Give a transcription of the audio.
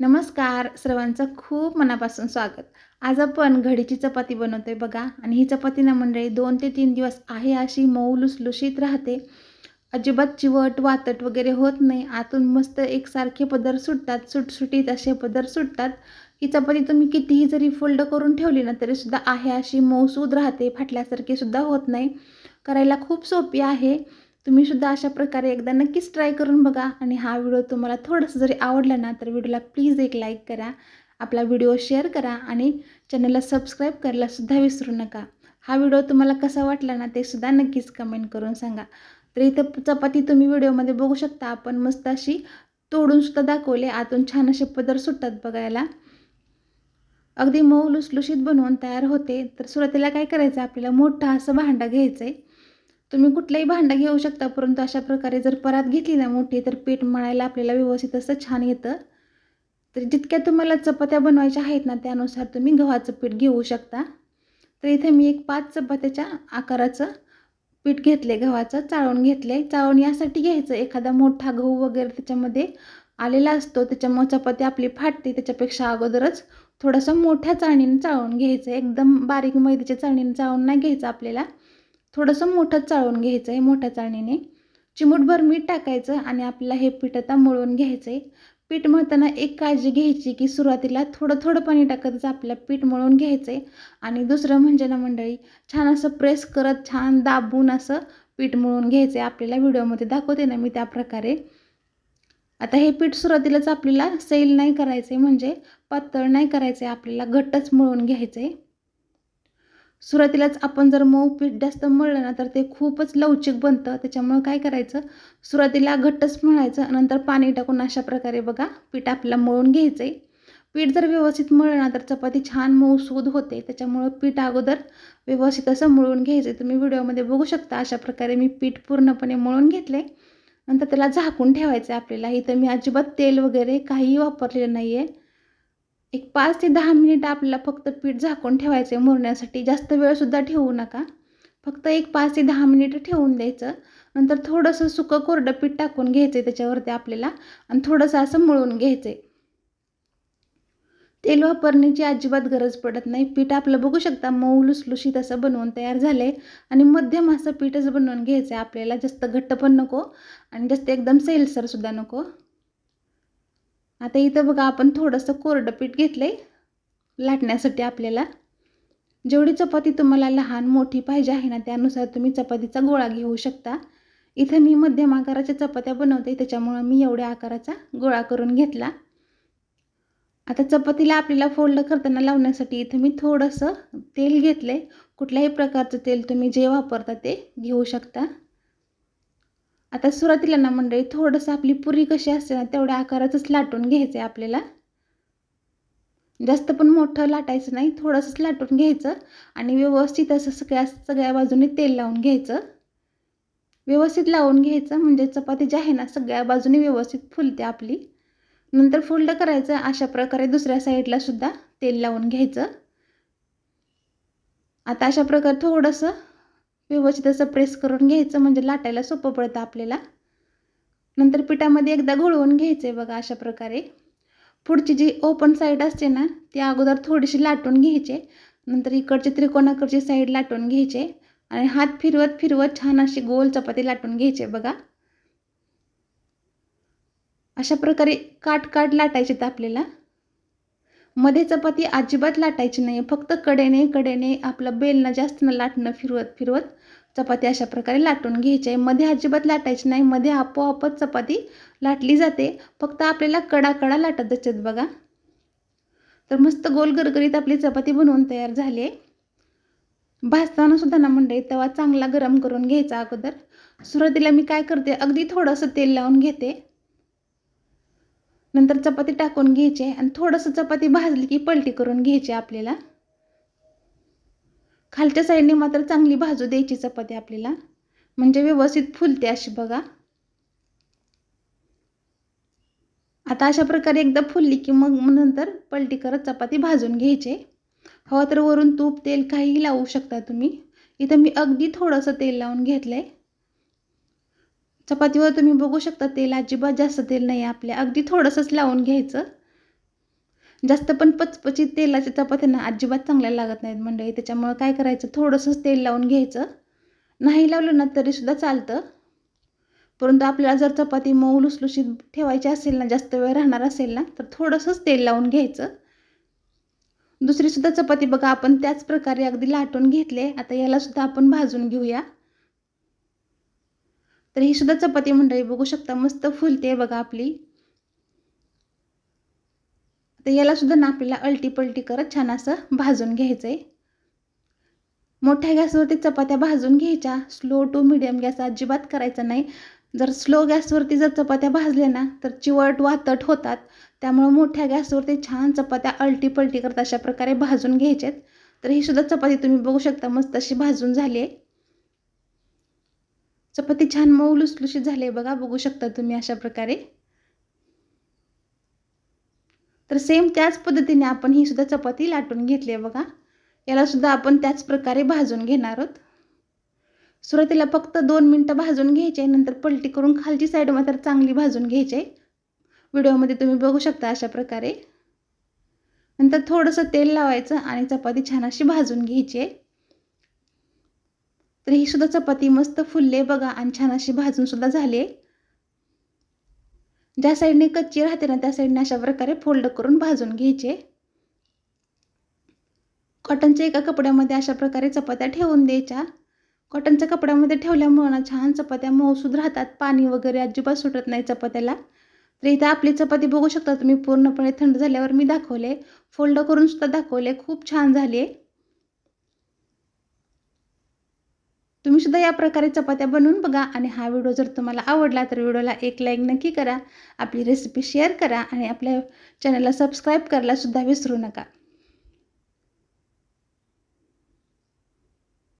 नमस्कार सर्वांचं खूप मनापासून स्वागत. आज आपण घडीची चपाती बनवतोय बघा. आणि ही चपाती ना मंडळी दोन ते तीन दिवस आहे अशी मऊ लुसलुशीत राहते. अजिबात चिवट वातट वगैरे होत नाही. आतून मस्त एकसारखे पदर सुटतात सुटसुटीत असे पदर सुटतात. ही चपाती तुम्ही कितीही जरी फोल्ड करून ठेवली ना तरीसुद्धा आहे अशी मऊसूद राहते. फाटल्यासारखी सुद्धा होत नाही. करायला खूप सोपी आहे. तुम्ही सुद्धा अशा प्रकारे एकदा नक्कीच ट्राय करून बघा. आणि हा व्हिडिओ तुम्हाला थोडंसं जरी आवडला ना तर व्हिडिओला प्लीज एक लाईक करा. आपला व्हिडिओ शेअर करा आणि चॅनलला सबस्क्राईब करायला सुद्धा विसरू नका. हा व्हिडिओ तुम्हाला कसा वाटला ना ते सुद्धा नक्कीच कमेंट करून सांगा. तर इथं चपाती तुम्ही व्हिडिओमध्ये बघू शकता. आपण मस्त अशी तोडून सुद्धा दाखवले. आतून छान असे पदर सुटतात बघायला. अगदी मऊ लुसलुशीत बनवून तयार होते. तर सुरुवातीला काय करायचं? आपल्याला मोठा असं भांडं घ्यायचं आहे तुम्ही कुठलंही भांडं घेऊ शकता परंतु अशा प्रकारे जर परात घेतली ना मोठी तर पीठ मळायला आपल्याला व्यवस्थित असं छान येतं. तर जितक्या तुम्हाला चपात्या बनवायच्या आहेत ना त्यानुसार तुम्ही गव्हाचं पीठ घेऊ शकता. तर इथे मी एक पाच चपात्याच्या आकाराचं पीठ घेतले गव्हाचं चाळून घेतले चाळून यासाठी घ्यायचं एखादा मोठा गहू वगैरे त्याच्यामध्ये आलेला असतो त्याच्यामुळे चपाती आपली फाटते. त्याच्यापेक्षा अगोदरच थोडंसं मोठ्या चाळणीने चाळून घ्यायचं. एकदम बारीक मैद्याच्या चाळणीने चाळून नाही घ्यायचं आपल्याला. थोडंसं मोठं चाळून घ्यायचं आहे मोठ्या चाळणीने. चिमूटभर मीठ टाकायचं आणि आपल्याला हे पीठ आता मळून घ्यायचं आहे पीठ मळताना एक काळजी घ्यायची की सुरुवातीला थोडं थोडं पाणी टाकतच आपल्याला पीठ मळून घ्यायचं आहे आणि दुसरं म्हणजे ना मंडळी छान असं प्रेस करत छान दाबून असं पीठ मळून घ्यायचं आहे आपल्याला व्हिडिओमध्ये दाखवते ना मी त्या प्रकारे आता हे पीठ सुरुवातीलाच आपल्याला सैल नाही करायचं आहे म्हणजे पातळ नाही करायचं आहे आपल्याला घट्टच मळून घ्यायचं आहे सुरुवातीलाच आपण जर मऊ पीठ जास्त मळलं ना तर ते खूपच लवचिक बनतं. त्याच्यामुळं काय करायचं? सुरुवातीला घट्टच मळायचं नंतर पाणी टाकून अशा प्रकारे बघा पीठ आपल्याला मळून घ्यायचं आहे पीठ जर व्यवस्थित मळलं ना तर चपाती छान मऊसूद होते. त्याच्यामुळं पीठ अगोदर व्यवस्थित असं मळून घ्यायचं तुम्ही व्हिडिओमध्ये बघू शकता अशा प्रकारे मी पीठ पूर्णपणे मळून घेतले नंतर त्याला झाकून ठेवायचं आहे आपल्याला. इथं मी अजिबात तेल वगैरे काहीही वापरलेलं नाही आहे एक पाच ते दहा मिनिट आपल्याला फक्त पीठ झाकून ठेवायचं आहे मुरण्यासाठी. जास्त वेळसुद्धा ठेवू नका. फक्त एक पाच ते दहा मिनिटं ठेवून द्यायचं. नंतर थोडंसं सुकं कोरडं पीठ टाकून घ्यायचं आहे त्याच्यावरती आपल्याला आणि थोडंसं असं मळून घ्यायचं आहे तेल वापरण्याची अजिबात गरज पडत नाही. पीठ आपलं बघू शकता मऊ लुसलुशीत असं बनवून तयार झालं आहे आणि मध्यम असं पीठच बनवून घ्यायचं आहे आपल्याला. जास्त घट्ट पण नको आणि जास्त एकदम सेलसरसुद्धा नको. आता इथं बघा आपण थोडंसं कोरडं पीठ घेतलं आहे लाटण्यासाठी आपल्याला. जेवढी चपाती तुम्हाला लहान मोठी पाहिजे आहे ना त्यानुसार तुम्ही चपातीचा गोळा घेऊ शकता. इथं मी मध्यम आकाराच्या चपात्या बनवते त्याच्यामुळं मी एवढ्या आकाराचा गोळा करून घेतला. आता चपातीला आपल्याला फोल्ड करताना लावण्यासाठी इथं मी थोडंसं तेल घेतलं आहे कुठल्याही प्रकारचं तेल तुम्ही जे वापरता ते घेऊ शकता. आता सुरुवातीला ना मंडळी थोडंसं आपली पुरी कशी असते ना तेवढ्या आकाराचंच लाटून घ्यायचं आहे आपल्याला. जास्त पण मोठं लाटायचं नाही थोडंसंच लाटून घ्यायचं आणि व्यवस्थित असं सगळ्या सगळ्या बाजूने तेल लावून घ्यायचं. व्यवस्थित लावून घ्यायचं म्हणजे चपाती जी आहे ना सगळ्या बाजूने व्यवस्थित फुलते आपली. नंतर फोल्ड करायचं अशा प्रकारे दुसऱ्या साईडला सुद्धा तेल लावून घ्यायचं. आता अशा प्रकारे थोडंसं व्यवस्थित असं प्रेस करून घ्यायचं म्हणजे लाटायला सोपं पडतं आपल्याला. नंतर पिठामध्ये एकदा घोळवून घ्यायचं आहे बघा अशा प्रकारे. पुढची जी ओपन साईड असते ना ती अगोदर थोडीशी लाटून घ्यायचे. नंतर इकडची त्रिकोणाकडची साईड लाटून घ्यायचे. आणि हात फिरवत फिरवत छान अशी गोल चपाती लाटून घ्यायचे बघा. अशा प्रकारे काट काट लाटायचे तर आपल्याला. मध्ये चपाती अजिबात लाटायची नाही फक्त कडेने कडेने आपलं बेलनं जास्त न लाटणं फिरवत फिरवत चपाती अशा प्रकारे लाटून घ्यायची आहे. मध्ये अजिबात लाटायची नाही. मध्ये आपोआपच चपाती लाटली जाते. फक्त आपल्याला कडा कडा लाटत असतात बघा. तर मस्त गोल गरगरीत आपली चपाती बनवून तयार झाली आहे. भाजताना सुद्धा ना मंडळी तवा चांगला गरम करून घ्यायचा अगोदर. सुरुवातीला मी काय करते अगदी थोडंसं तेल लावून घेते. नंतर चपाती टाकून घ्यायचे आणि थोडंसं चपाती भाजली की पलटी करून घ्यायची आपल्याला. खालच्या साईडने मात्र चांगली भाजू द्यायची चपाती आपल्याला. म्हणजे व्यवस्थित फुलते अशी बघा. आता अशा प्रकारे एकदा फुलली की मग नंतर पलटी करत चपाती भाजून घ्यायचे हवं तर वरून तूप तेल काहीही लावू शकता तुम्ही. इथं मी अगदी थोडंसं तेल लावून घेतलं आहे चपातीवर तुम्ही बघू शकता तेल अजिबात जास्त तेल नाही आपल्या. अगदी थोडंसंच लावून घ्यायचं. जास्त पण पचपचीत तेलाच्या चपात्यांना अजिबात चांगल्या लागत नाहीत मंडळी. त्याच्यामुळं काय करायचं? थोडंसंच तेल लावून घ्यायचं. नाही लावलं ना तरीसुद्धा चालतं. परंतु आपल्याला जर चपाती मऊ लुसलुशीत ठेवायची असेल ना जास्त वेळ राहणार असेल ना तर थोडंसंच तेल लावून घ्यायचं. दुसरीसुद्धा चपाती बघा आपण त्याच प्रकारे अगदी लाटून घेतले. आता यालासुद्धा आपण भाजून घेऊया. तर ही सुद्धा चपाती मंडळी बघू शकता मस्त फुलते बघा आपली. तर याला सुद्धा ना आपल्याला अलटी पलटी करत छान असं भाजून घ्यायचं आहे मोठ्या गॅसवरती चपात्या भाजून घ्यायच्या. स्लो टू मिडियम गॅस अजिबात करायचा नाही. जर स्लो गॅसवरती जर चपात्या भाजल्या ना तर चिवट वातट होतात. त्यामुळं मोठ्या गॅसवरती छान चपात्या अलटी पलटी करत अशा प्रकारे भाजून घ्यायच्यात तर ही सुद्धा चपाती तुम्ही बघू शकता मस्त अशी भाजून झाली आहे चपाती छान मऊ लुसलुशीत झाली आहे बघा बघू शकता तुम्ही अशा प्रकारे. तर सेम त्याच पद्धतीने आपण ही सुद्धा चपाती लाटून घेतली आहे बघा. याला सुद्धा आपण त्याच प्रकारे भाजून घेणार आहोत. सुरुवातीला फक्त दोन मिनटं भाजून घ्यायचे नंतर पलटी करून खालची साईड मात्र चांगली भाजून घ्यायचे. व्हिडिओमध्ये तुम्ही बघू शकता अशा प्रकारे. नंतर थोडंसं तेल लावायचं आणि चपाती छान अशी भाजून घ्यायची आहे. तर ही सुद्धा चपाती मस्त फुलले बघा आणि छान अशी भाजून सुद्धा झाली. आहे ज्या साईडने कच्ची राहते ना त्या साईडने अशा प्रकारे फोल्ड करून भाजून घ्यायचे. कॉटनच्या एका कपड्यामध्ये अशा प्रकारे चपात्या ठेवून द्यायच्या. कॉटनच्या कपड्यामध्ये ठेवल्यामुळं ना छान चपात्या मऊसूद राहतात. पाणी वगैरे अजिबात सुटत नाही चपात्याला. तर इथं आपली चपाती बघू शकता तुम्ही पूर्णपणे थंड झाल्यावर मी दाखवले. फोल्ड करून सुद्धा दाखवले. खूप छान झाली आहे तुम्ही सुद्धा या प्रकारे चपात्या बनवून बघा आणि हा व्हिडिओ जर तुम्हाला आवडला तर व्हिडिओला एक लाईक नक्की करा आपली रेसिपी शेअर करा आणि आपल्या चॅनलला सबस्क्राईब करायला सुद्धा विसरू नका.